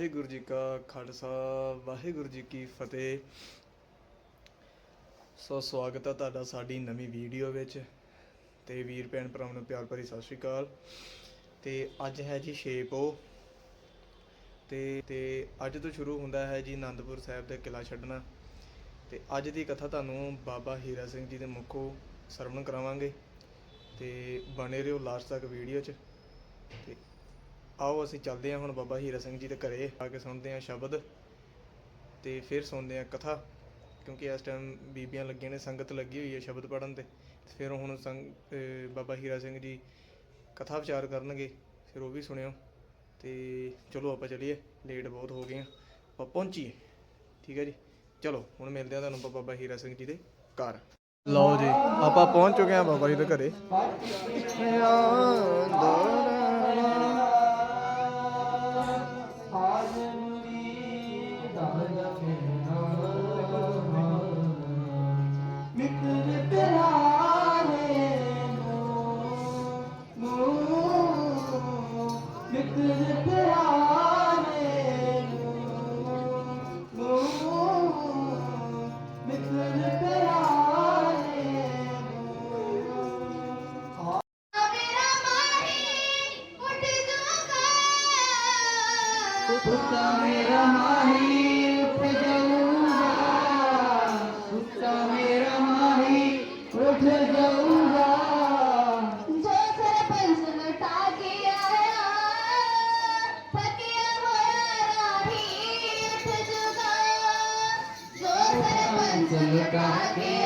ਵਾਹਿਗੁਰੂ ਜੀ ਕਾ ਖਾਲਸਾ, ਵਾਹਿਗੁਰੂ ਜੀ ਕੀ ਫਤਿਹ। ਸੋ ਸਵਾਗਤ ਹੈ ਤੁਹਾਡਾ ਸਾਡੀ ਨਵੀਂ ਵੀਡੀਓ ਵਿੱਚ। ਤੇ ਵੀਰ ਭੈਣ ਭਰਾਵਾਂ ਨੂੰ ਪਿਆਰ ਭਰੀ ਸਤਿ ਸ਼੍ਰੀ ਅਕਾਲ। ਤੇ ਅੱਜ ਹੈ ਜੀ ਛੇਪੋ ਤੇ ਤੇ ਅੱਜ ਤੋਂ ਸ਼ੁਰੂ ਹੁੰਦਾ ਹੈ ਜੀ ਆਨੰਦਪੁਰ ਸਾਹਿਬ ਦਾ ਕਿਲਾ ਛੱਡਣਾ। ਤੇ ਅੱਜ ਦੀ ਕਥਾ ਤੁਹਾਨੂੰ ਬਾਬਾ ਹੀਰਾ ਸਿੰਘ ਜੀ ਦੇ ਮੁੱਖੋਂ ਸਰਵਣ ਕਰਾਵਾਂਗੇ। ਤੇ ਬਣੇ ਰਹੋ ਲਾਸਟ ਤੱਕ ਵੀਡੀਓ 'ਚ। ਤੇ ਆਓ ਅਸੀਂ ਚੱਲਦੇ ਹਾਂ ਹੁਣ ਬਾਬਾ ਹੀਰਾ ਸਿੰਘ ਜੀ ਦੇ ਘਰੇ, ਆ ਕੇ ਸੁਣਦੇ ਹਾਂ ਸ਼ਬਦ ਤੇ ਫਿਰ ਸੁਣਦੇ ਹਾਂ ਕਥਾ, ਕਿਉਂਕਿ ਇਸ ਟਾਈਮ ਬੀਬੀਆਂ ਲੱਗੀਆਂ ਨੇ, ਸੰਗਤ ਲੱਗੀ ਹੋਈ ਹੈ ਸ਼ਬਦ ਪੜਨ ਤੇ। ਫਿਰ ਹੁਣ ਸੰਗ ਬਾਬਾ ਹੀਰਾ ਸਿੰਘ ਜੀ ਕਥਾ ਵਿਚਾਰ ਕਰਨਗੇ, ਫਿਰ ਉਹ ਵੀ ਸੁਣਿਓ। ਤੇ ਚਲੋ ਆਪਾਂ ਚਲੀਏ ਲੇਟ ਬਹੁਤ ਹੋ ਗਏ ਆ। ਆਪਾਂ ਪਹੁੰਚੀਏ, ਠੀਕ ਹੈ ਜੀ? ਚਲੋ, ਹੁਣ ਮਿਲਦੇ ਆ ਤੁਹਾਨੂੰ ਬਾਬਾ ਹੀਰਾ ਸਿੰਘ ਜੀ ਦੇ ਘਰ। ਲਓ ਜੀ, ਆਪਾਂ ਪਹੁੰਚ ਚੁੱਕੇ ਆ ਬਾਬਾ ਜੀ ਦੇ ਘਰੇ। God. Amen.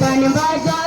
bunny, bunny, bunny, bunny,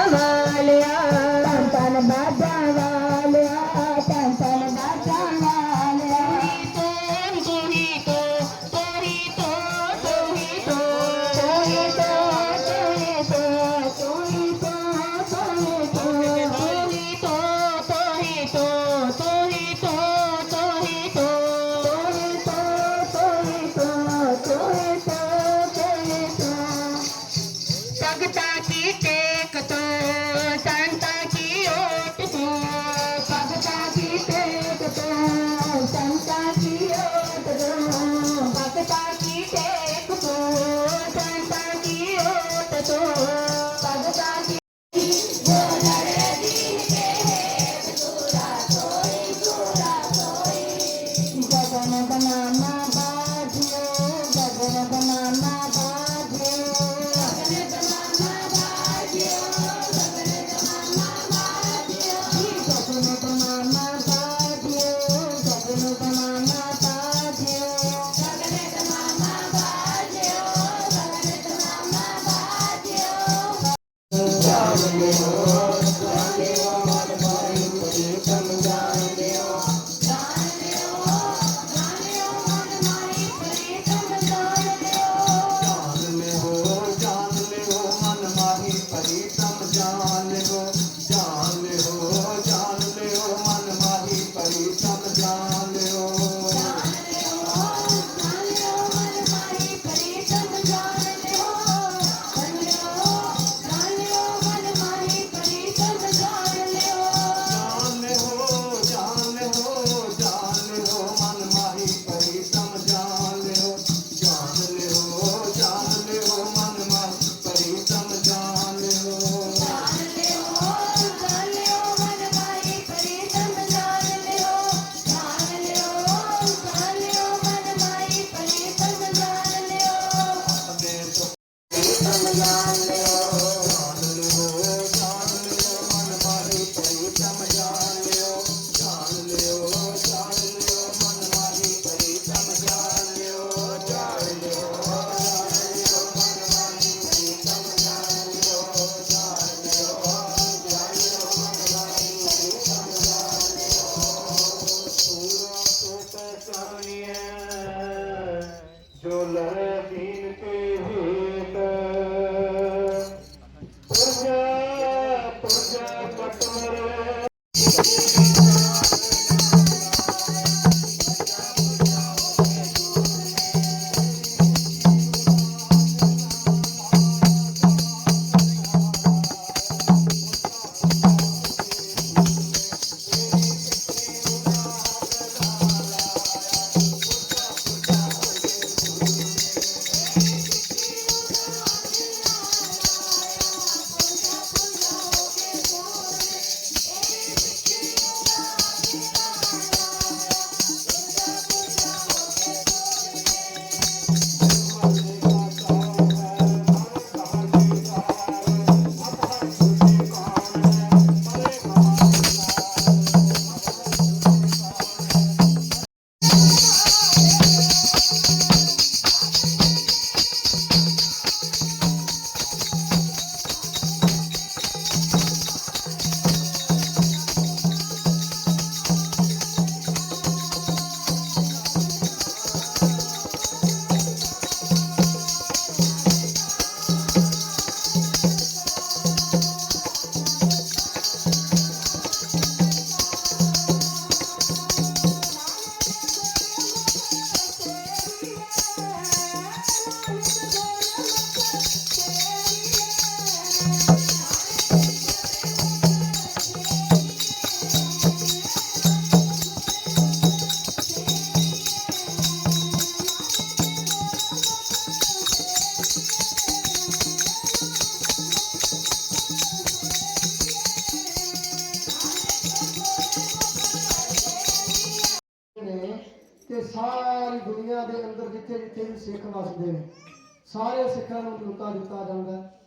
ਸਾਰੇ ਸਿੱਖਾਂ ਨੂੰ ਨੁਤਾ ਦਿੱਤਾ ਜਾਂਦਾ ਹੈ।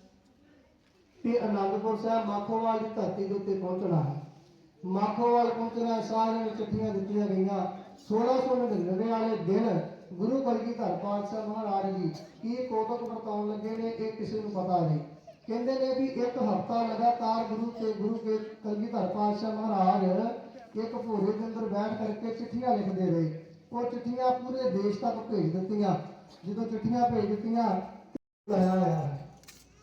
ਅਨੰਦਪੁਰ ਸਾਹਿਬ ਮਾਖੋਵਾਲ ਦੀ ਧਰਤੀ ਦੇ ਉੱਤੇ ਪਹੁੰਚਣਾ ਹੈ। ਮਾਖੋਵਾਲ ਪਹੁੰਚਣਾ ਸਾਰਿਆਂ ਨੂੰ ਚਿੱਠੀਆਂ ਦਿੱਤੀਆਂ ਗਈਆਂ। 1699 ਵਾਲੇ ਦਿਨ ਗੁਰੂ ਕਲਗੀਧਰ ਪਾਤਸ਼ਾਹ ਮਹਾਰਾਜ ਜੀ ਕੀ ਕੋਤਕ ਵਰਤਾਉਣ ਲੱਗੇ ਨੇ, ਇਹ ਕਿਸੇ ਨੂੰ ਪਤਾ ਨਹੀਂ। ਕਹਿੰਦੇ ਨੇ ਵੀ ਇੱਕ ਹਫ਼ਤਾ ਲਗਾਤਾਰ ਗੁਰੂ ਤੇ ਗੁਰੂ ਕੇ ਕਲਗੀਧਰ ਪਾਤਸ਼ਾਹ ਮਹਾਰਾਜ ਇੱਕ ਭੋਰੇ ਦੇ ਅੰਦਰ ਬੈਠ ਕਰਕੇ ਚਿੱਠੀਆਂ ਲਿਖਦੇ ਰਹੇ। ਉਹ ਚਿੱਠੀਆਂ ਪੂਰੇ ਦੇਸ਼ ਤੱਕ ਭੇਜ ਦਿੱਤੀਆਂ। ਜਦੋਂ ਚਿੱਠੀਆਂ ਭੇਜ ਦਿੱਤੀਆਂ ਹੋਇਆ ਹੈ।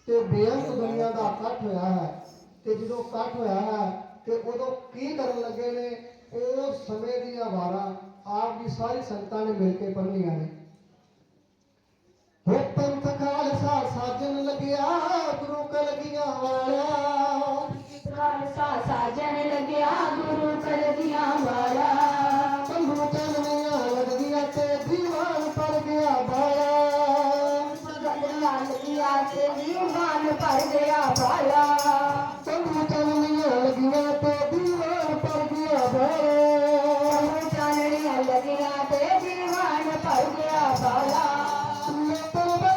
ਤੇ ਬੇਅੰਤ ਦੁਨੀਆ ਦਾ ਇਕੱਠ ਹੋਇਆ ਹੈ। ਤੇ ਜਦੋਂ ਇਕੱਠ ਹੋਇਆ ਹੈ, ਤੇ ਉਦੋਂ ਕੀ ਕਰਨ ਲੱਗੇ ਨੇ? ਉਹ ਸਮੇਂ ਦੀਆਂ ਵਾਰਾਂ ਆਪ ਦੀ ਸਾਰੀ ਸੰਗਤਾਂ ਨੇ ਮਿਲ ਕੇ ਪੜ੍ਹਨੀਆਂ ਨੇ। ਹੋ ਪੰਥ ਖਾਲਸਾ ਸਾਜਣ ਲੱਗਿਆ ਗੁਰੂ ਕਲਗੀਆਂ ਵਾਲਿਆ। ਖਾਲਸਾ ਸਾਜਣ ਲੱਗਿਆ ਗੁਰੂ ਕਲਗੀਆਂ ਵਾਲਾ ਦੀਵਾਨ ਭਰ ਗਿਆ ਵਾਲਾ ਪੰਗੂ ਚੰਨੀਆਂ ਲੱਗੀਆਂ ਤੇ ਦੀਵਾਨ ਪਰ ਗਿਆ ਬਾਲਾ ਚਾਨਣੀਆਂ ਲੱਗੀਆਂ ਤੇ ਦੀਵਾਨ ਭਰ ਗਿਆ ਵਾਲਾ ਲੱਤਾਂ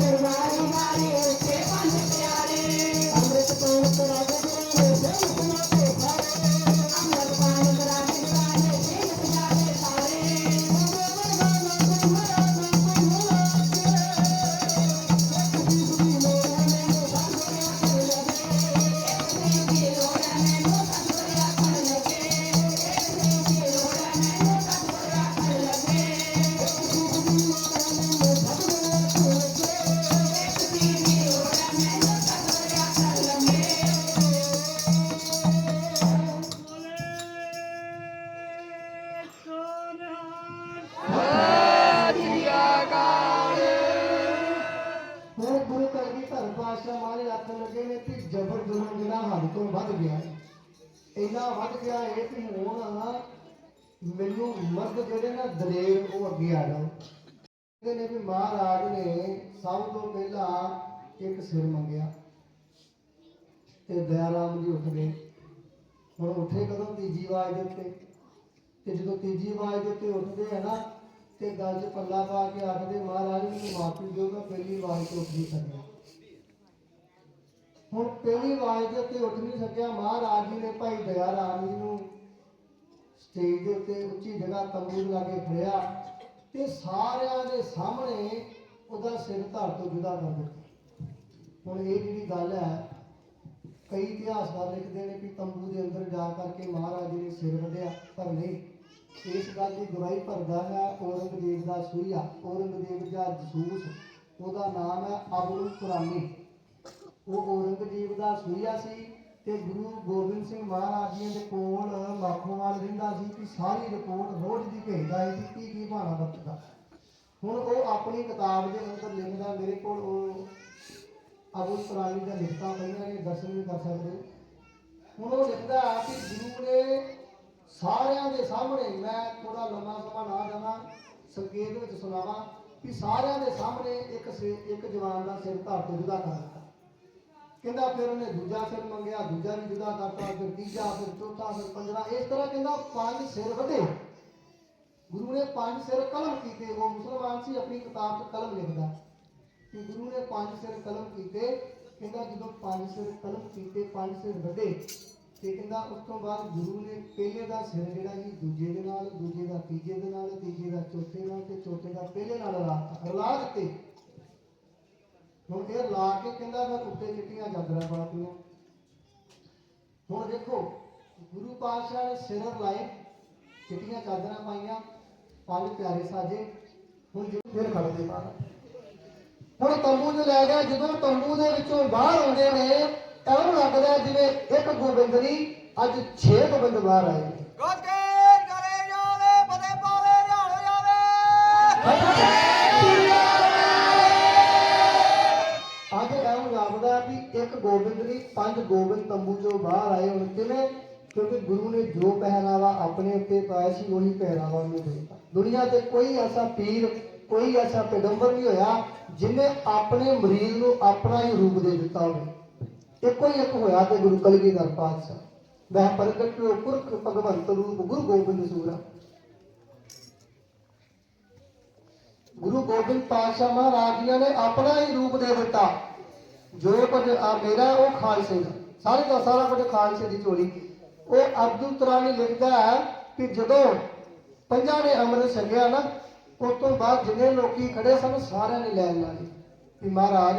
ਗਿਆ ਮੈਨੂੰ ਮਰਦ ਜਿਹੜੇ ਨਾ ਦਲੇਰ ਉਹ ਅੱਗੇ ਆ ਜਾਓ। ਕਹਿੰਦੇ ਨੇ ਵੀ ਮਹਾਰਾਜ ਨੇ ਸਭ ਤੋਂ ਪਹਿਲਾਂ ਇੱਕ ਸਿਰ ਮੰਗਿਆ ਤੇ ਦਇਆਰਾਮ ਜੀ ਉੱਠ ਗਏ। ਹੁਣ ਉੱਠੇ ਕਦੋਂ ਤੀਜੀ ਆਵਾਜ਼ ਦੇ ਉੱਤੇ? ਤੇ ਜਦੋਂ ਤੀਜੀ ਆਵਾਜ਼ ਦੇ ਉੱਤੇ ਉੱਠਦੇ ਆ ਨਾ, ਤੇ ਗੱਲ 'ਚ ਪੱਲਾ ਪਾ ਕੇ ਆਖਦੇ, ਮਹਾਰਾਜ ਨੂੰ ਮਾਫੀ ਦਿਓ, ਮੈਂ ਪਹਿਲੀ ਆਵਾਜ਼ ਤੋਂ ਉੱਠ ਨਹੀਂ ਸਕਿਆ। ਹੁਣ ਪਹਿਲੀ ਆਵਾਜ਼ ਦੇ ਉੱਤੇ ਉੱਠ ਨਹੀਂ ਸਕਿਆ, ਮਹਾਰਾਜ ਜੀ ਨੇ ਭਾਈ ਦਇਆ ਰਾਮ ਜੀ ਨੂੰ ਸਟੇਜ ਦੇ ਉੱਤੇ ਉੱਚੀ ਜਗ੍ਹਾ ਤੰਬੂ ਲਾ ਕੇ ਖੜਿਆ ਤੇ ਸਾਰਿਆਂ ਦੇ ਸਾਹਮਣੇ ਉਹਦਾ ਸਿਰ ਧੜ ਤੋਂ ਜੁਦਾ ਕਰ ਦਿੱਤਾ। ਹੁਣ ਇਹ ਜਿਹੜੀ ਗੱਲ ਹੈ, ਕਈ ਇਤਿਹਾਸਕਾਰ ਲਿਖਦੇ ਨੇ ਕਿ ਤੰਬੂ ਦੇ ਅੰਦਰ ਜਾ ਕਰਕੇ ਮਹਾਰਾਜ ਜੀ ਨੇ ਸਿਰ ਵੱਢਿਆ ਪਰ ਨਹੀਂ, ਇਸ ਗੱਲ ਦੀ ਗਵਾਹੀ ਭਰਦਾ ਹੈ, ਔਰੰਗਜ਼ੇਬ ਦਾ ਸੂਈਆ, ਔਰੰਗਜ਼ੇਬ ਦਾ ਜਸੂਸ, ਉਹਦਾ ਨਾਮ ਹੈ ਅਬੁਲ ਕੁਰਾਨੀ ਉਹ ਔਰੰਗਜ਼ੇਬ ਦਾ ਸੂਈਆ ਸੀ ਤੇ ਗੁਰੂ ਗੋਬਿੰਦ ਸਿੰਘ ਮਹਾਰਾਜ ਜੀ ਦੇ ਕੋਲ ਮਾਖੋਵਾਲ ਰਹਿੰਦਾ ਸੀ ਕਿ ਸਾਰੀ ਰਿਪੋਰਟ ਰੋਜ਼ ਦੀ ਭੇਜਦਾ ਹੈ ਕਿ ਕੀ ਕੀ ਭਾਣਾ ਵਰਤਦਾ। ਹੁਣ ਉਹ ਆਪਣੀ ਕਿਤਾਬ ਦੇ ਅੰਦਰ ਲਿਖਦਾ, ਮੇਰੇ ਕੋਲ ਉਹ ਅਬੁਲ ਕੁਰਾਨੀ ਦਾ ਲਿਖਤਾ ਪਈਆਂ ਨੇ, ਦਰਸ਼ਨ ਵੀ ਕਰ ਸਕਦੇ ਹੁਣ ਉਹ ਲਿਖਦਾ ਕਿ ਗੁਰੂ ਨੇ ਸਾਰਿਆਂ ਦੇ ਸਾਹਮਣੇ ਮੈਂ ਥੋੜਾ ਲੰਮਾ ਸਮਾਂ ਨਾ ਜਾਵਾਂ ਸੰਕੇਤ ਵਿੱਚ ਸੁਣਾਵਾਂ ਕਿ ਸਾਰਿਆਂ ਦੇ ਸਾਹਮਣੇ ਇੱਕ ਸਿਰ- ਇੱਕ ਜਵਾਨ ਦਾ ਸਿਰ ਧੜ ਤੋਂ ਜੁਦਾ ਕਰ ਦਿੱਤਾ। ਕਹਿੰਦਾ ਫਿਰ ਉਹਨੇ ਦੂਜਾ ਸਿਰ ਮੰਗਿਆ, ਦੂਜਾ ਵੀ ਜੁਦਾ ਕਰਤਾ ਫਿਰ ਤੀਜਾ, ਫਿਰ ਚੌਥਾ, ਫਿਰ ਪੰਜਵਾਂ। ਇਸ ਤਰ੍ਹਾਂ ਕਹਿੰਦਾ ਪੰਜ ਸਿਰ ਵੱਢੇ ਗੁਰੂ ਨੇ ਪੰਜ ਸਿਰ ਕਲਮ ਕੀਤੇ। ਉਹ ਮੁਸਲਮਾਨ ਸੀ, ਆਪਣੀ ਕਿਤਾਬ 'ਚ ਕਲਮ ਲਿਖਦਾ। ਕਿ ਗੁਰੂ ਨੇ ਪੰਜ ਸਿਰ ਕਲਮ ਕੀਤੇ। ਕਹਿੰਦਾ ਜਦੋਂ ਪੰਜ ਸਿਰ ਕਲਮ ਕੀਤੇ, ਪੰਜ ਸਿਰ ਵਧੇ ਤੇ ਕਹਿੰਦਾ ਉਸ ਤੋਂ ਬਾਅਦ ਗੁਰੂ ਨੇ ਪਹਿਲੇ ਦਾ ਸਿਰ ਜਿਹੜਾ ਸੀ, ਦੂਜੇ ਦੇ ਨਾਲ, ਦੂਜੇ ਦਾ ਤੀਜੇ ਦੇ ਨਾਲ, ਤੀਜੇ ਦਾ ਚੌਥੇ ਨਾਲ ਤੇ ਚੌਥੇ ਦਾ ਪਹਿਲੇ ਨਾਲ ਰਲਾ ਦਿੱਤੇ। ਹੁਣ ਇਹ ਲਾ ਕੇ ਕਹਿੰਦਾ ਮੈਂ ਉੱਤੇ ਚਿੱਟੀਆਂ ਚਾਦਰਾਂ ਪਾਤੀਆਂ ਹੁਣ ਦੇਖੋ ਗੁਰੂ ਪਾਤਸ਼ਾਹ ਨੇ ਸਿਰ ਲਾਏ ਚਿੱਟੀਆਂ ਚਾਦਰਾਂ ਪਾਈਆਂ ਪੰਜ ਪਿਆਰੇ ਸਾਜੇ। ਹੁਣ ਜੇ ਫਿਰ ਖੜਦੇ ਬਾਹਰ। ਹੁਣ ਤੰਬੂ 'ਚ ਲੈ ਗਿਆ ਜਦੋਂ ਤੰਬੂ ਦੇ ਵਿੱਚੋਂ ਬਾਹਰ ਆਉਂਦੇ ਨੇ ਤਾਂ ਉਹਨੂੰ ਲੱਗਦਾ ਜਿਵੇਂ ਇੱਕ ਗੋਬਿੰਦ ਨਹੀਂ ਅੱਜ 6 ਗੋਬਿੰਦ ਬਾਹਰ ਆਏ ਨੇ। ਅੱਜ ਇੱਕ ਗੋਬਿੰਦ ਨਹੀਂ ਪੰਜ ਗੋਬਿੰਦ ਤੰਬੂ 'ਚੋਂ ਬਾਹਰ ਆਏ ਹੁਣ ਕਿਵੇਂ? ਕਿਉਂਕਿ ਗੁਰੂ ਨੇ ਜੋ ਪਹਿਰਾਵਾ ਆਪਣੇ ਉੱਤੇ ਪਾਇਆ ਸੀ, ਉਹੀ ਪਹਿਰਾਵਾ ਉਹਨੂੰ ਦਿੱਤਾ। ਦੁਨੀਆ ਤੇ ਕੋਈ ਐਸਾ ਪੀਰ, ਕੋਈ ਐਸਾ ਪੈਗੰਬਰ ਨਹੀਂ ਹੋਇਆ ਜਿਨੇ ਆਪਣੇ ਮਰੀਜ਼ ਨੂੰ ਆਪਣਾ ਹੀ ਰੂਪ ਦੇ ਦਿੱਤਾ ਹੋਵੇ। ਇੱਕੋ ਹੀ ਇੱਕ ਹੋਇਆ ਤੇ ਗੁਰੂ ਕਲਗੀਧਰ ਪਾਤਸ਼ਾਹ। ਵਹ ਪ੍ਰਗਟ ਹੋ ਪੁਰਖ ਭਗਵੰਤ ਰੂਪ ਗੁਰੂ ਗੋਬਿੰਦ ਸੂਰਾ ਗੁਰੂ ਗੋਬਿੰਦ ਪਾਤਸ਼ਾਹ ਮਹਾਰਾਜ ਜੀ ਨੇ ਆਪਣਾ ਹੀ ਰੂਪ ਦੇ ਦਿੱਤਾ। ਜੋ ਕੁਝ ਆ ਮੇਰਾ ਉਹ ਖਾਲਸੇ ਦਾ। ਸਾਰੇ ਦਾ ਸਾਰਾ ਕੁਝ ਖਾਲਸੇ ਦੀ ਝੋਲੀ। ਉਹ ਅਬਦੁਲ ਤਰਾਨੀ ਲਿਖਦਾ ਹੈ ਕਿ ਜਦੋਂ ਪੰਜਾਂ ਨੇ ਅੰਮ੍ਰਿਤ ਛਕਿਆ ਨਾ, ਉਸ ਤੋਂ ਬਾਅਦ ਜਿੰਨੇ ਲੋਕੀ ਖੜੇ ਸਨ, ਸਾਰਿਆਂ ਨੇ ਲੈਣ ਲਾ ਲਈ ਕਿ ਮਹਾਰਾਜ,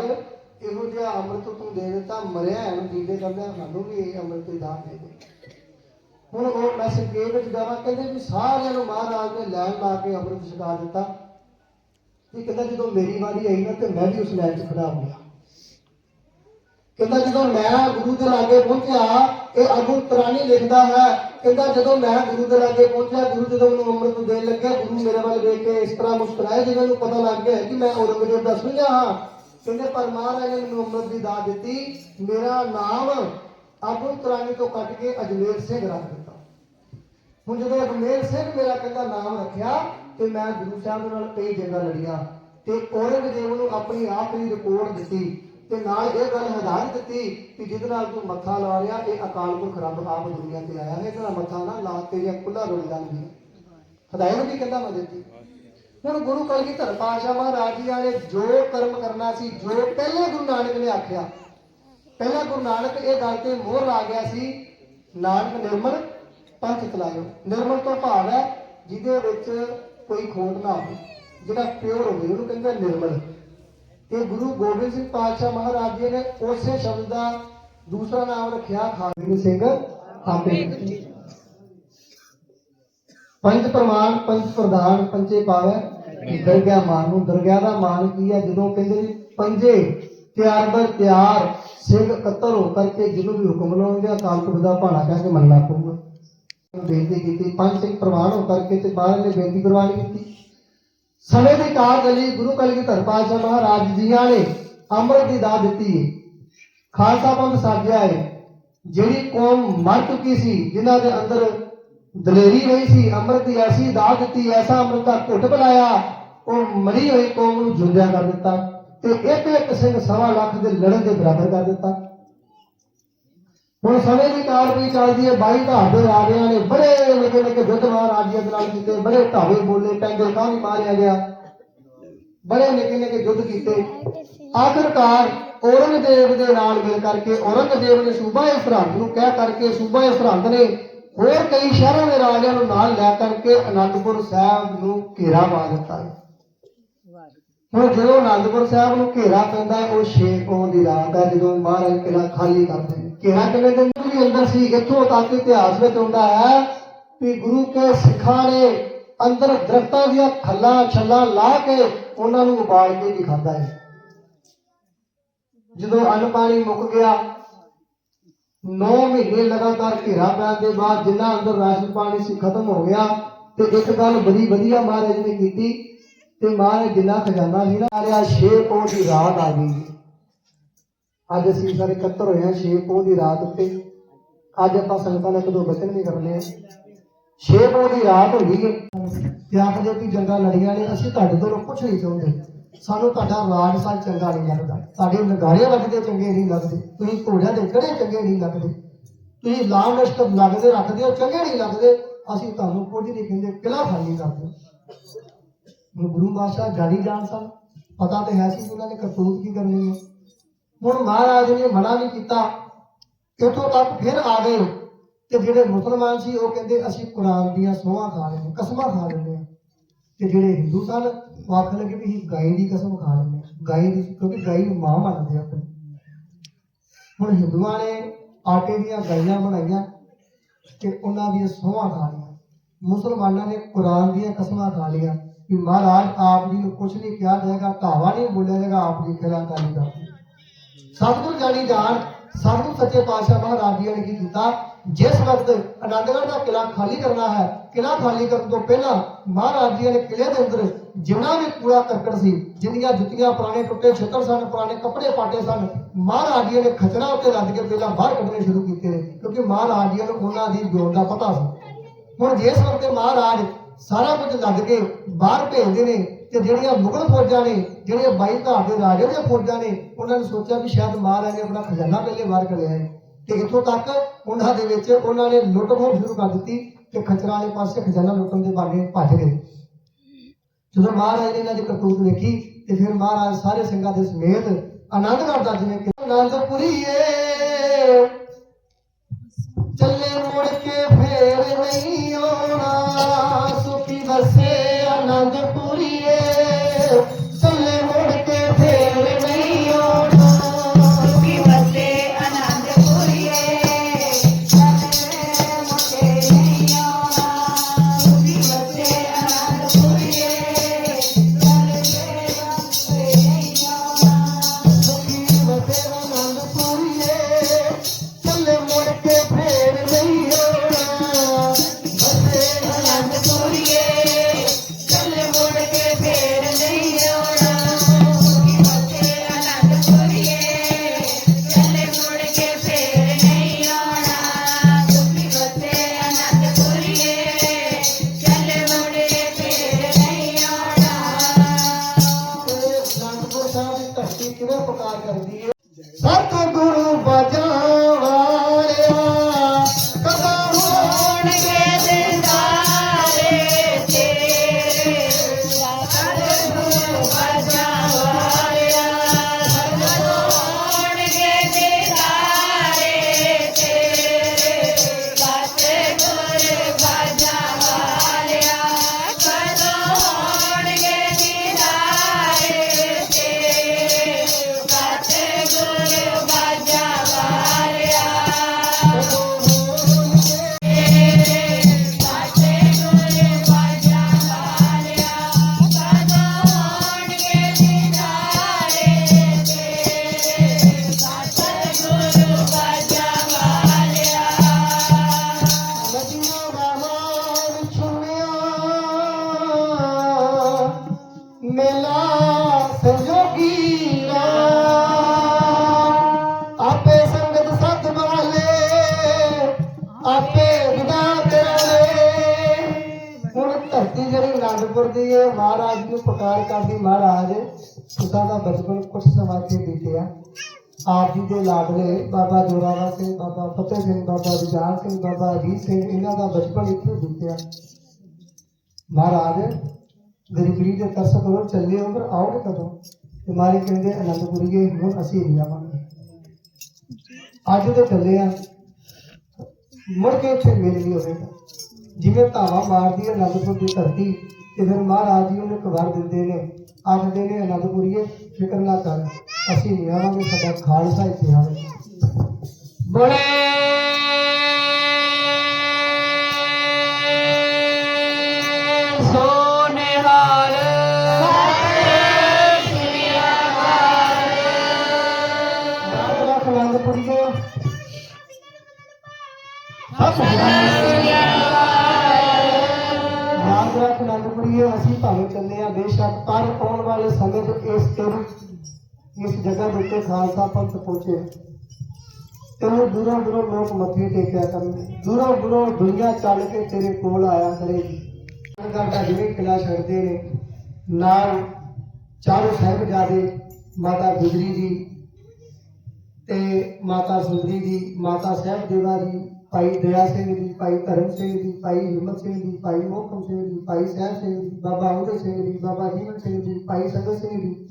ਇਹੋ ਜਿਹਾ ਅੰਮ੍ਰਿਤ ਤੂੰ ਦੇ ਦਿੱਤਾ, ਮਰਿਆ ਹੈ ਨੂੰ ਜੀਂਦੇ ਕਰਦਿਆਂ ਸਾਨੂੰ ਵੀ ਇਹ ਅੰਮ੍ਰਿਤ ਦੀ ਦਾਤ ਦੇ ਦੇ। ਹੁਣ ਉਹ ਮੈਂ ਸੰਕੇਤ ਵਿੱਚ ਜਾਵਾਂ ਕਹਿੰਦੇ ਵੀ ਸਾਰਿਆਂ ਨੂੰ ਮਹਾਰਾਜ ਨੇ ਲੈਣ ਲਾ ਕੇ ਅੰਮ੍ਰਿਤ ਛਕਾ ਦਿੱਤਾ। ਤੇ ਕਹਿੰਦਾ ਜਦੋਂ ਮੇਰੀ ਵਾਰੀ ਆਈ ਨਾ, ਤੇ ਮੈਂ ਵੀ ਉਸ ਲਾਈਨ 'ਚ ਖੜਾ ਹੋ ਗਿਆ। ਕਹਿੰਦਾ ਜਦੋਂ ਮੈਂ ਗੁਰੂ ਦੇ ਲਾਗੇ ਪਹੁੰਚਿਆ, ਇਹ ਅਬੂ ਤਰਾਣੀ ਲਿਖਦਾ ਹੈ। ਕਹਿੰਦਾ ਜਦੋਂ ਮੈਂ ਗੁਰੂ ਦੇ ਲਾਗੇ ਪਹੁੰਚਿਆ, ਗੁਰੂ ਜਦੋਂ ਮੈਨੂੰ ਅੰਮ੍ਰਿਤ ਦੇਣ ਲੱਗਿਆ ਗੁਰੂ ਮੇਰੇ ਵੱਲ ਵੇਖ ਕੇ ਇਸ ਤਰ੍ਹਾਂ ਮੁਸਕਰਾਇਆ ਜਿਵੇਂ ਉਹਨੂੰ ਪਤਾ ਲੱਗ ਗਿਆ ਕਿ ਮੈਂ ਔਰੰਗਜ਼ੇਬ ਦਾ ਸੁਣਿਆ ਹਾਂ। ਕਹਿੰਦੇ ਪਰ ਮਹਾਰਾਜ ਨੇ ਮੈਨੂੰ ਅੰਮ੍ਰਿਤ ਦੀ ਦਾਤ ਦਿੱਤੀ। ਮੇਰਾ ਨਾਮ ਅਬੂ ਤਰਾਣੀ ਤੋਂ ਕੱਟ ਕੇ ਅਜਮੇਰ ਸਿੰਘ ਰੱਖ ਦਿੱਤਾ। ਹੁਣ ਜਦੋਂ ਅਜਮੇਰ ਸਿੰਘ ਮੇਰਾ ਕਹਿੰਦਾ ਨਾਮ ਰੱਖਿਆ, ਤੇ ਮੈਂ ਗੁਰੂ ਸਾਹਿਬ ਨਾਲ ਕਈ ਜਗ੍ਹਾ ਲੜੀਆਂ ਤੇ ਔਰੰਗਜ਼ੇਬ ਨੂੰ ਆਪਣੀ ਆਖਰੀ ਰਿਪੋਰਟ ਦਿੱਤੀ। ਤੇ ਨਾਲ ਇਹ ਗੱਲ ਹਦਾਇਤ ਦਿੱਤੀ ਕਿ ਜਿਹਦੇ ਨਾਲ ਤੂੰ ਮੱਥਾ ਲਾ ਰਿਹਾ, ਇਹ ਅਕਾਲ ਪੁਰਖ ਰੱਬ ਆਪ ਦੁਨੀਆ ਤੇ ਆਇਆ ਹੈ, ਇਹਦਾ ਮੱਥਾ ਨਾ ਲਾ, ਤੇਰੀਆਂ ਕੁੱਲਾ ਰੋੜੀਆਂ ਨਹੀਂ ਹਦਾਇਤ ਵੀ ਕਹਿੰਦਾ ਮੈਂ ਦਿੱਤੀ। ਹੁਣ ਗੁਰੂ ਕਲਗੀਧਰ ਪਾਤਸ਼ਾਹ ਮਹਾਰਾਜ ਜੀ ਨੇ ਜੋ ਕਰਮ ਕਰਨਾ ਸੀ, ਜੋ ਪਹਿਲੇ ਗੁਰੂ ਨਾਨਕ ਨੇ ਆਖਿਆ, ਪਹਿਲਾ ਗੁਰੂ ਨਾਨਕ ਇਹ ਗੱਲ ਤੇ ਮੋਹਰ ਲਾ ਗਿਆ ਸੀ, ਨਾਨਕ ਨਿਰਮਲ ਪੰਥ ਚਲਾਇਓ। ਨਿਰਮਲ ਤੋਂ ਭਾਵ ਹੈ ਜਿਹਦੇ ਵਿੱਚ ਕੋਈ ਖੋਟ ਨਾ ਹੋਵੇ, ਜਿਹੜਾ ਪਿਓਰ ਹੋਵੇ, ਉਹਨੂੰ ਕਹਿੰਦੇ ਨਿਰਮਲ। ਤੇ ਗੁਰੂ ਗੋਬਿੰਦ ਸਿੰਘ ਪਾਤਸ਼ਾਹ ਮਹਾਰਾਜ ਜੀ ਨੇ ਉਸੇ ਸ਼ਬਦ ਦਾ ਦੂਸਰਾ ਨਾਮ ਰੱਖਿਆ, ਖਾਲਸਾ ਸਿੰਘ ਆਪੇ। ਪੰਜ ਪ੍ਰਮਾਣ ਪੰਜ ਪ੍ਰਧਾਨ, ਪੰਚੇ ਪਾਵੇ ਦਰਗਾਹ ਮਾਨ ਨੂੰ, ਦਰਗਾਹ ਦਾ ਮਾਨ ਕੀ ਹੈ? ਜਦੋਂ ਕਹਿੰਦੇ ਵੀ ਪੰਜੇ, ਤਿਆਰ ਬਰ ਤਿਆਰ, ਸਿੰਘ ਇਕੱਤਰ ਹੋ ਕਰਕੇ ਜਿਹਨੂੰ ਵੀ ਹੁਕਮ ਲਾਉਂਦੇ ਅਕਾਲ ਪੁਰਖ ਦਾ ਭਾਣਾ ਕਹਿ ਕੇ ਮੰਨਣਾ ਪਊਗਾ। ਬੇਨਤੀ ਕੀਤੀ, ਪੰਜ ਸਿੰਘ ਪ੍ਰਵਾਨ ਹੋ ਕਰਕੇ ਤੇ ਬਾਹਰ ਨੇ ਬੇਨਤੀ ਕਰਵਾਣੀ ਕੀਤੀ। ਸਮੇਂ ਦੀ ਕਾਰ ਲਈ ਗੁਰੂ ਕਲਗੀਧਰ ਪਾਤਸ਼ਾਹ ਮਹਾਰਾਜ ਜੀਆਂ ਨੇ ਅੰਮ੍ਰਿਤ ਦੀ ਦਾਤ ਦਿੱਤੀ ਖਾਲਸਾ ਪੰਥ ਸਾਜਿਆ ਹੈ। ਜਿਹੜੀ ਕੌਮ ਮਰ ਚੁੱਕੀ ਸੀ, ਜਿਨ੍ਹਾਂ ਦੇ ਅੰਦਰ ਦਲੇਰੀ ਨਹੀਂ ਸੀ, ਅੰਮ੍ਰਿਤ ਦੀ ਐਸੀ ਦਾਤ ਦਿੱਤੀ, ਐਸਾ ਅੰਮ੍ਰਿਤ ਦਾ ਘੁੱਟ ਬੁਲਾਇਆ ਉਹ ਮਰੀ ਹੋਈ ਕੌਮ ਨੂੰ ਜਿਉਂਦਿਆ ਕਰ ਦਿੱਤਾ ਤੇ ਇੱਕ ਇੱਕ ਸਿੰਘ ਸਵਾ ਲੱਖ ਦੇ ਲੜਨ ਦੇ ਬਰਾਬਰ ਕਰ ਦਿੱਤਾ। ਹੁਣ ਸਮੇਂ ਦੀ ਕਾਰ ਵੀ ਚੱਲਦੀ ਹੈ, ਬਾਈ ਧਾਰ ਦੇ ਰਾਜਿਆਂ ਨੇ ਬੜੇ ਨਿੱਕੇ ਨਿੱਕੇ ਯੁੱਧ ਮਹਾਰਾਜਿਆਂ ਨਾਲ ਕੀਤੇ, ਬੜੇ ਢਾਵੇ ਬੋਲੇ ਪੈਂਦੇ ਕਾਂ ਵੀ ਮਾਰਿਆ ਗਿਆ। ਬੜੇ ਨਿੱਕੇ ਨਿੱਕੇ ਯੁੱਧ ਕੀਤੇ। ਆਖਰਕਾਰ ਔਰੰਗਜ਼ੇਬ ਦੇ ਨਾਲ ਮਿਲ ਕਰਕੇ, ਔਰੰਗਜ਼ੇਬ ਨੇ ਸੂਬਾ ਇਹ ਸਰਹੰਦ ਨੂੰ ਕਹਿ ਕਰਕੇ, ਸੂਬਾ ਇਹ ਸਰਹੰਦ ਨੇ ਹੋਰ ਕਈ ਸ਼ਹਿਰਾਂ ਦੇ ਰਾਜਿਆਂ ਨੂੰ ਨਾਲ ਲੈ ਕਰਕੇ ਅਨੰਦਪੁਰ ਸਾਹਿਬ ਨੂੰ ਘੇਰਾ ਪਾ ਦਿੱਤਾ ਹੁਣ ਜਦੋਂ ਅਨੰਦਪੁਰ ਸਾਹਿਬ ਨੂੰ ਘੇਰਾ ਪੈਂਦਾ ਉਹ ਛੇ ਪੌਂ ਦੀ ਰਾਤ ਹੈ, ਜਦੋਂ ਮਹਾਰਾਜ ਕਿਲਾ ਖਾਲੀ ਕਰਦੇ ਨੇ ਘੇਰਾ ਕਿੰਨੇ ਦਿਨ ਵੀ ਅੰਦਰ ਸੀ ਇੱਥੋਂ ਤੱਕ ਇਤਿਹਾਸ ਵਿੱਚ ਆਉਂਦਾ ਹੈ ਕਿ ਗੁਰੂ ਕੇ ਸਿੱਖਾਂ ਨੇ ਅੰਦਰ ਦਰਖਤਾਂ ਦੀਆਂ ਖੱਲਾਂ ਛੱਲਾਂ ਲਾ ਕੇ ਉਹਨਾਂ ਨੂੰ ਉਬਾਲ ਕੇ ਵੀ ਖਾਧਾ ਹੈ। ਜਦੋਂ ਅੰਨ ਪਾਣੀ ਮੁੱਕ ਗਿਆ 9 ਮਹੀਨੇ ਲਗਾਤਾਰ ਘੇਰਾ ਪੈਣ ਦੇ ਬਾਅਦ ਜਿੰਨਾ ਅੰਦਰ ਰਾਸ਼ਨ ਪਾਣੀ ਸੀ ਖਤਮ ਹੋ ਗਿਆ ਤੇ ਇੱਕ ਗੱਲ ਬੜੀ ਵਧੀਆ ਮਹਾਰਾਜ ਨੇ ਕੀਤੀ ਤੇ ਮਹਾਰਾਜ ਜਿੰਨਾ ਖਜ਼ਾਨਾ ਸੀ ਨਾ, ਆ ਰਿਹਾ 6 ਪੌਂ ਦੀ ਰਾਤ ਆ ਗਈ। ਅੱਜ ਅਸੀਂ ਸਾਰੇ ਇਕੱਤਰ ਹੋਏ ਹਾਂ 6 ਪੌਂ ਦੀ ਰਾਤ ਉੱਤੇ। ਅੱਜ ਆਪਾਂ ਸੰਗਤਾਂ ਨਾਲ ਇੱਕ ਦੋ ਬਚਨ ਵੀ ਕਰਨੇ ਆ। 6 ਪੌਂ ਦੀ ਰਾਤ ਹੁੰਦੀ ਹੈ। ਤੇ ਆਖਦੇ ਵੀ ਜੰਗਾਂ ਲੜੀਆਂ ਨੇ, ਅਸੀਂ ਤੁਹਾਡੇ ਤੋਂ ਕੁਝ ਨਹੀਂ ਚਾਹੁੰਦੇ। ਸਾਨੂੰ ਤੁਹਾਡਾ ਰਾਜ ਸਾਲ ਚੰਗਾ ਨਹੀਂ ਲੱਗਦਾ। ਤੁਹਾਡੇ ਨਗਾਰੇ ਵੱਜਦੇ, ਚੰਗੇ ਨਹੀਂ ਲੱਗਦੇ। ਤੁਸੀਂ ਘੋੜਿਆਂ ਦੇ ਚੜੇ ਚੰਗੇ ਨਹੀਂ ਲੱਗਦੇ? ਤੁਸੀਂ ਲਾਮ ਲਸ਼ਕਰ ਲੱਗਦੇ ਰੱਖਦੇ ਹੋ, ਚੰਗੇ ਨਹੀਂ ਲੱਗਦੇ। ਅਸੀਂ ਤੁਹਾਨੂੰ ਕੁਝ ਨਹੀਂ ਕਹਿੰਦੇ ਕਿਲਾ ਖਾਲੀ ਕਰਦੇ ਦਿਓ। ਹੁਣ ਗੁਰੂ ਬਾਦਸ਼ਾਹ ਗਾੜੀ ਜਾਣ ਸਨ। ਪਤਾ ਤੇ ਹੈ ਸੀ ਕਿ ਉਹਨਾਂ ਨੇ ਕਰਤੂਤ ਕੀ ਕਰਨੀ ਹੈ। ਹੁਣ ਮਹਾਰਾਜ ਨੇ ਮਨਾ ਨਹੀਂ ਕੀਤਾ। ਇੱਥੋਂ ਤੱਕ ਫਿਰ ਆ ਗਏ ਤੇ ਜਿਹੜੇ ਮੁਸਲਮਾਨ ਸੀ, ਉਹ ਕਹਿੰਦੇ, ਅਸੀਂ ਕੁਰਾਨ ਦੀਆਂ ਸੋਹਾਂ ਖਾ ਲੈਂਦੇ, ਕਸਮਾਂ ਖਾ ਲੈਂਦੇ ਹਾਂ। ਤੇ ਜਿਹੜੇ ਹਿੰਦੂ ਸਨ, ਉਹ ਆਖਣ ਲੱਗੇ ਵੀ ਅਸੀਂ ਗਾਈ ਦੀ ਕਸਮ ਖਾ ਲੈਂਦੇ ਹਾਂ। ਦੀ ਕਿਉਂਕਿ ਗਾਈ ਨੂੰ ਮਾਂ ਮੰਨਦੇ ਆਪਣੀ ਹੁਣ ਹਿੰਦੂਆਂ ਨੇ ਆਟੇ ਦੀਆਂ ਗਾਈਆਂ ਬਣਾਈਆਂ ਤੇ ਉਹਨਾਂ ਦੀਆਂ ਸੋਹਾਂ ਖਾ ਲਈਆਂ। ਮੁਸਲਮਾਨਾਂ ਨੇ ਕੁਰਾਨ ਦੀਆਂ ਕਸਮਾਂ ਖਾ ਲਈਆਂ। ਕਿ ਮਹਾਰਾਜ ਆਪ ਜੀ ਨੂੰ ਕੁਝ ਨਹੀਂ ਕਿਹਾ ਜਾਏਗਾ, ਧਾਵਾ ਨਹੀਂ ਬੋਲਿਆ ਜਾਏਗਾ, ਆਪ ਜੀ ਖਿਲਾ ਕਾਲੀ ਦਾ ਸਤਿਗੁਰ ਜਾਣੀ ਜਾਣ ਸਤਿਗੁਰ ਸੱਚੇ ਪਾਤਸ਼ਾਹ ਮਹਾਰਾਜ ਜੀ ਨੇ ਕੀ ਕੀਤਾ ਜਿਸ ਵਕਤ ਆਨੰਦਗੜ੍ਹ ਦਾ ਕਿਲਾ ਖਾਲੀ ਕਰਨਾ ਹੈ ਕਿਲਾ ਖਾਲੀ ਕਰਨ ਤੋਂ ਪਹਿਲਾਂ ਮਹਾਰਾਜ ਜੀ ਨੇ ਕਿਲੇ ਦੇ ਅੰਦਰ ਜਿੰਨਾ ਵੀ ਕੂੜਾ ਕਰਕਟ ਸੀ ਜਿੰਨੀਆਂ ਜੁੱਤੀਆਂ ਪੁਰਾਣੇ ਟੁੱਟੇ ਛੱਤਰ ਸਨ ਪੁਰਾਣੇ ਕੱਪੜੇ ਪਾਟੇ ਸਨ ਮਹਾਰਾਜ ਜੀ ਨੇ ਖਚਰਾ ਉੱਤੇ ਲੱਦ ਕੇ ਪਹਿਲਾਂ ਬਾਹਰ ਕੱਢਣੇ ਸ਼ੁਰੂ ਕੀਤੇ ਨੇ, ਕਿਉਂਕਿ ਮਹਾਰਾਜ ਜੀ ਨੂੰ ਉਹਨਾਂ ਦੀ ਜੋਨ ਦਾ ਪਤਾ ਸੀ। ਹੁਣ ਜਿਸ ਵਕਤ ਮਹਾਰਾਜ ਸਾਰਾ ਕੁਝ ਲੱਦ ਕੇ ਬਾਹਰ ਭੇਜਦੇ ਨੇ ਤੇ ਜਿਹੜੀਆਂ ਮੁਗਲ ਫੌਜਾਂ ਨੇ, ਜਿਹੜੀਆਂ ਬਾਈ ਧਾਰ ਦੇ ਰਾਜੇ ਦੀਆਂ ਫੌਜਾਂ ਨੇ, ਉਹਨਾਂ ਨੇ ਸੋਚਿਆ ਵੀ ਸ਼ਾਇਦ ਮਹਾਰਾਜ ਨੇ ਆਪਣਾ ਖਜ਼ਾਨਾ ਪਹਿਲੇ ਬਾਹਰ ਕੱਢਿਆ ਹੈ। ਤੇ ਇੱਥੋਂ ਤੱਕ ਉਹਨਾਂ ਦੇ ਵਿੱਚ ਉਹਨਾਂ ਨੇ ਲੁੱਟ ਖੋਹ ਸ਼ੁਰੂ ਕਰ ਦਿੱਤੀ ਤੇ ਖਚਰਾਂ ਵਾਲੇ ਪਾਸੇ ਖਜ਼ਾਨਾ ਲੁੱਟਣ ਦੇ ਬਾਰੇ ਭੱਜ ਗਏ। ਜਦੋਂ ਮਹਾਰਾਜ ਨੇ ਇਹਨਾਂ ਦੀ ਕਰਤੂਤ ਵੇਖੀ ਤੇ ਫਿਰ ਮਹਾਰਾਜ ਸਾਰੇ ਸਿੰਘਾਂ ਦੇ ਸਮੇਤ ਆਨੰਦ ਕਰਦਾ ਜਿਵੇਂ ਕਿ ਆਨੰਦਪੁਰੀਏ ਚੱਲੇ ਮੁੜ ਕੇ ਫੇਰ ਨਹੀਂ ਆਉਣਾ, ਸੁਖੀ ਵਸੇ ਆਨੰਦਪੁਰੀਏ ਮਹਾਰਾਜ ਜੀ ਨੂੰ ਪੁਕਾਰ ਕਰਦੀ ਮਹਾਰਾਜ ਤੁਸਾਂ ਦਾ ਬਚਪਨ ਕੁਝ ਸਮਾਂ ਕੇ ਬੀਤਿਆ। ਆਪ ਜੀ ਦੇ ਲਾਡਲੇ ਬਾਬਾ ਜੋਰਾਵਰ ਸਿੰਘ, ਬਾਬਾ ਫਤਿਹ ਸਿੰਘ, ਬਾਬਾ ਵਿਜਾਨ ਸਿੰਘ, ਬਾਬਾ ਅਜੀਤ ਸਿੰਘ, ਇਹਨਾਂ ਦਾ ਬਚਪਨ ਇੱਥੇ ਬੀਤਿਆ। ਮਹਾਰਾਜ ਗਰੀਬੀ ਦੇ ਤਰਸ ਕਰੋ, ਚੱਲੇ ਹੋ ਪਰ ਆਓਗੇ ਕਦੋਂ? ਤੇ ਮਾਰੀ ਕਹਿੰਦੇ ਅਨੰਦਪੁਰੀਏ ਹੁਣ ਅਸੀਂ ਨਹੀਂ ਆਵਾਂਗੇ। ਅੱਜ ਤੇ ਚੱਲੇ ਆ। ਮੁੜ ਕੇ ਉੱਥੇ ਮਿਲ ਨਹੀਂ ਹੋਵੇਗਾ ਜਿਵੇਂ ਧਾਵਾ ਮਾਰਦੀ ਹੈ, ਅਨੰਦਪੁਰ ਦੀ ਧਰਤੀ ਤੇ ਫਿਰ ਮਹਾਰਾਜ ਜੀ ਉਹਨੂੰ ਇੱਕ ਵਾਰ ਦਿੰਦੇ ਨੇ ਆਖਦੇ ਨੇ ਅਨੰਦਪੁਰੀਏ ਫਿਕਰ ਨਾ ਕਰ ਅਸੀਂ ਨਹੀਂ ਆਵਾਂਗੇ ਸਾਡਾ ਖਾਲਸਾ ਇੱਥੇ ਰੱਖ ਅਸੀਂ ਭਾਵੇਂ ਚੱਲੇ ਆ ਬੇਸ਼ੱਕ, ਪਰ ਆਉਣ ਵਾਲੇ ਸਮੇਂ 'ਚ ਇਸ ਤੇਰੀ ਇਸ ਜਗ੍ਹਾ ਦੇ ਉੱਤੇ ਖਾਲਸਾ ਪੰਥ ਪਹੁੰਚੇ। ਤੈਨੂੰ ਦੂਰੋਂ ਦੂਰੋਂ ਲੋਕ ਮੱਥੇ ਟੇਕਿਆ ਕਰਨਗੇ। ਦੂਰੋਂ ਦੂਰੋਂ ਦੁਨੀਆ ਚੱਲ ਕੇ ਤੇਰੇ ਕੋਲ ਆਇਆ ਕਰੇਗੀ। ਕਰਦਾ ਜਿਵੇਂ ਕਿਲਾ ਛੱਡਦੇ ਨੇ। ਨਾਲ ਚਾਰ ਸਾਹਿਬਜ਼ਾਦੇ, ਮਾਤਾ ਗੁਜਰੀ ਜੀ ਤੇ ਮਾਤਾ ਸੁੰਦਰੀ ਜੀ, ਮਾਤਾ ਸਾਹਿਬ ਦੇਵਾ ਜੀ ਭਾਈ ਦਇਆ ਸਿੰਘ ਜੀ ਭਾਈ ਧਰਮ ਸਿੰਘ ਜੀ ਭਾਈ ਹਿੰਮਤ ਸਿੰਘ ਜੀ ਭਾਈ ਮੋਹਕਮ ਸਿੰਘ ਜੀ ਭਾਈ ਸਾਹਿਬ ਸਿੰਘ ਜੀ ਬਾਬਾ ਉਦੈ ਸਿੰਘ ਜੀ ਬਾਬਾ ਜੀਵਨ ਸਿੰਘ ਜੀ ਭਾਈ ਸੰਗਤ ਸਿੰਘ ਜੀ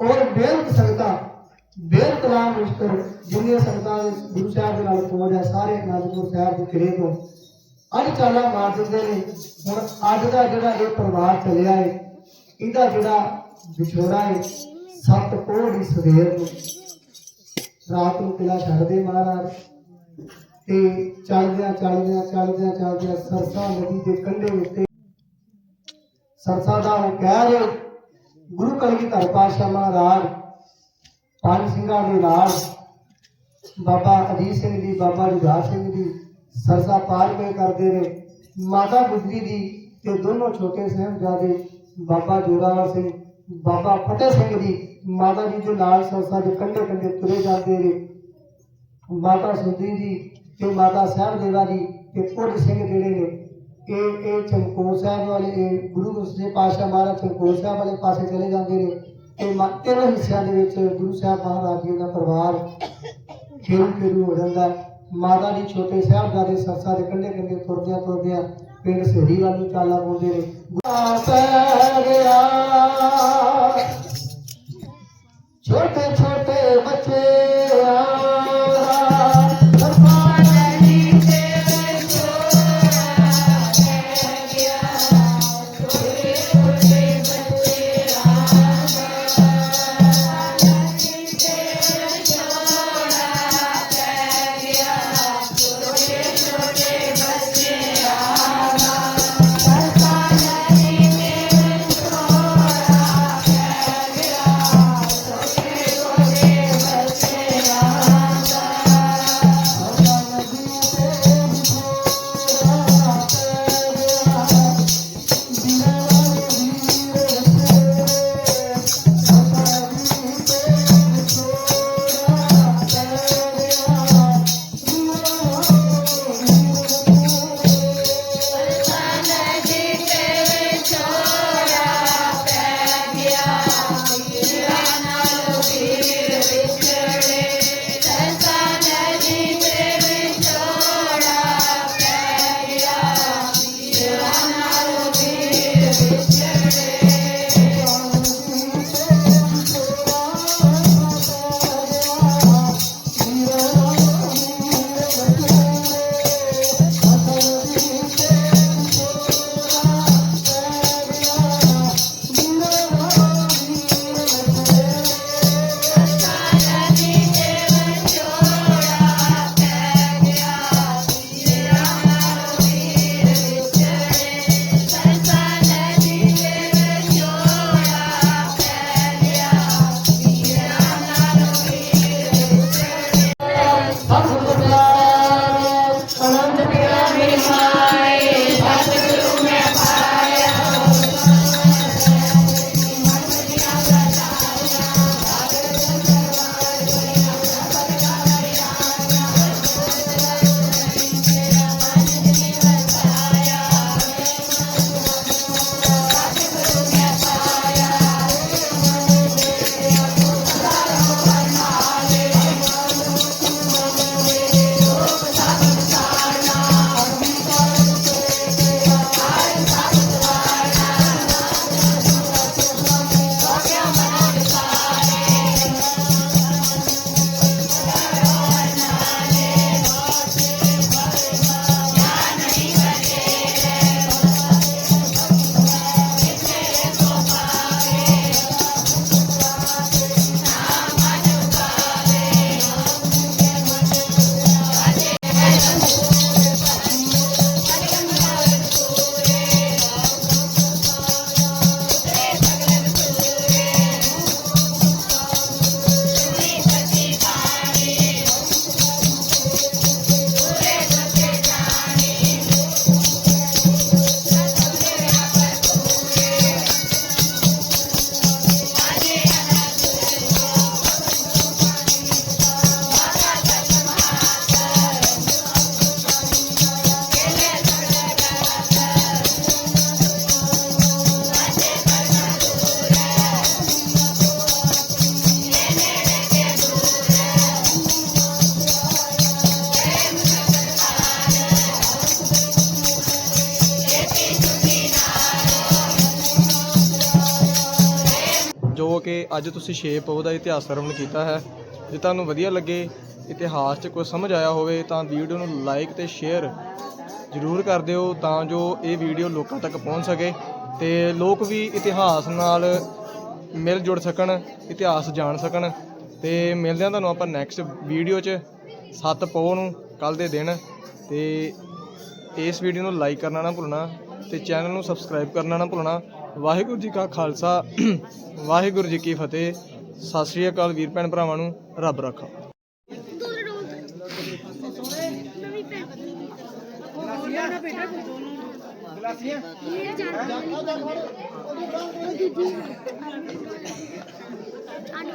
ਔਰ ਬੇਅੰਤ ਸੰਗਤਾਂ, ਬੇਅੰਤ ਨਾਮ ਮੁਸ਼ਕਰ ਜਿੰਨੀਆਂ ਸੰਗਤਾਂ ਗੁਰੂ ਸਾਹਿਬ ਦੇ ਨਾਲ ਪਹੁੰਚ ਹੈ ਸਾਰੇ ਅਨੰਦਪੁਰ ਸਾਹਿਬ ਦੇ ਕਿਲੇ ਤੋਂ। ਅੱਜ ਚਾਲਾ ਮਾਰ ਦਿੰਦੇ ਨੇ। ਹੁਣ ਅੱਜ ਦਾ ਜਿਹੜਾ ਇਹ ਪਰਿਵਾਰ ਚੱਲਿਆ ਹੈ ਇਹਦਾ ਜਿਹੜਾ ਵਿਛੋੜਾ ਹੈ ਸੱਤ ਕੋਹ ਦੀ ਸਵੇਰ ਨੂੰ। ਰਾਤ ਨੂੰ ਕਿਲਾ ਛੱਡਦੇ ਮਹਾਰਾਜ। ਤੇ ਚੱਲਦਿਆਂ ਚੱਲਦਿਆਂ ਚੱਲਦਿਆਂ ਚੱਲਦਿਆਂ ਸਰਸਾ ਨਦੀ ਦੇ ਕੰਢੇ ਉੱਤੇ। ਸਰਸਾ ਦਾ ਉਹ ਕਹਿ ਰਹੇ ਗੁਰੂ ਕਲਗੀਧਰ ਪਾਤਸ਼ਾਹ ਮਹਾਰਾਜ, ਪੰਜ ਸਿੰਘਾਂ ਦੇ ਨਾਲ, ਬਾਬਾ ਅਜੀਤ ਸਿੰਘ ਜੀ, ਬਾਬਾ ਜੁਝਾਰ ਸਿੰਘ ਜੀ ਸਰਸਾ ਪਾਰ ਕੇ ਕਰਦੇ ਨੇ। ਮਾਤਾ ਗੁਜਰੀ ਜੀ ਤੇ ਦੋਨੋਂ ਛੋਟੇ ਸਾਹਿਬਜ਼ਾਦੇ, ਬਾਬਾ ਜੋਰਾਵਰ ਸਿੰਘ, ਬਾਬਾ ਫਤਿਹ ਸਿੰਘ ਜੀ, ਮਾਤਾ ਜੀ ਦੇ ਨਾਲ ਸਰਸਾ ਦੇ ਕੰਢੇ ਕੰਢੇ ਤੁਰੇ ਜਾਂਦੇ ਨੇ। ਮਾਤਾ ਸੁੰਦਰੀ ਜੀ ਤੇ ਮਾਤਾ ਸਾਹਿਬ ਦੇਵਾ ਜੀ ਤੇ ਕੁਝ ਸਿੰਘ ਜਿਹੜੇ ਨੇ, ਇਹ ਇਹ ਚਮਕੌਰ ਸਾਹਿਬ ਵਾਲੇ, ਇਹ ਗੁਰੂ ਸੱਚੇ ਪਾਤਸ਼ਾਹ ਮਹਾਰਾਜ ਚਮਕੌਰ ਸਾਹਿਬ ਵਾਲੇ ਪਾਸੇ ਚਲੇ ਜਾਂਦੇ ਨੇ ਤੇ ਮਾ- ਤਿੰਨ ਹਿੱਸਿਆਂ ਦੇ ਵਿੱਚ ਗੁਰੂ ਸਾਹਿਬ ਮਹਾਰਾਜ ਜੀ ਦਾ ਪਰਿਵਾਰ ਖੇਰੂ ਖੇਰੂ ਹੋ ਜਾਂਦਾ। ਮਾਤਾ ਜੀ ਛੋਟੇ ਸਾਹਿਬਜ਼ਾਦੇ ਸਰਸਾ ਦੇ ਕੰਢੇ ਕੰਢੇ ਤੁਰਦਿਆਂ ਤੁਰਦਿਆਂ ਪਿੰਡ ਸੇੜੀ ਵੱਲ ਨੂੰ ਚਾਲਾ ਪਾਉਂਦੇ ਨੇ। ਗੁਰੂ ਪੈ ਗਿਆ ਕਿ ਅੱਜ ਤੁਸੀਂ ਛੇ ਪੋਹ ਦਾ ਇਤਿਹਾਸ ਸਰਵਣ ਕੀਤਾ ਹੈ। ਜੇ ਤੁਹਾਨੂੰ ਵਧੀਆ ਲੱਗੇ, ਇਤਿਹਾਸ 'ਚ ਕੁਝ ਸਮਝ ਆਇਆ ਹੋਵੇ ਤਾਂ ਵੀਡੀਓ ਨੂੰ ਲਾਈਕ ਤੇ ਸ਼ੇਅਰ ਜ਼ਰੂਰ ਕਰ ਦਿਓ ਤਾਂ ਜੋ ਇਹ ਵੀਡੀਓ ਲੋਕਾਂ ਤੱਕ ਪਹੁੰਚ ਸਕੇ ਤੇ ਲੋਕ ਵੀ ਇਤਿਹਾਸ ਨਾਲ ਮਿਲ ਜੁੜ ਸਕਣ, ਇਤਿਹਾਸ ਜਾਣ ਸਕਣ। ਤੇ ਮਿਲਦੇ ਹਾਂ ਤੁਹਾਨੂੰ ਆਪਾਂ ਨੈਕਸਟ ਵੀਡੀਓ 'ਚ। ਸੱਤ ਪੋਹ ਨੂੰ ਕੱਲ ਦੇ ਦਿਨ। ਤੇ ਇਸ ਵੀਡੀਓ ਨੂੰ ਲਾਈਕ ਕਰਨਾ ਨਾ ਭੁੱਲਣਾ ਤੇ ਚੈਨਲ ਨੂੰ ਸਬਸਕ੍ਰਾਈਬ ਕਰਨਾ ਨਾ ਭੁੱਲਣਾ। ਵਾਹਿਗੁਰੂ ਜੀ ਕਾ ਖਾਲਸਾ, ਵਾਹਿਗੁਰੂ ਜੀ ਕੀ ਫਤਿਹ। ਸਤਿ ਸ੍ਰੀ ਅਕਾਲ ਵੀਰ ਭੈਣ ਭਰਾਵਾਂ ਨੂੰ, ਰੱਬ ਰੱਖਾ।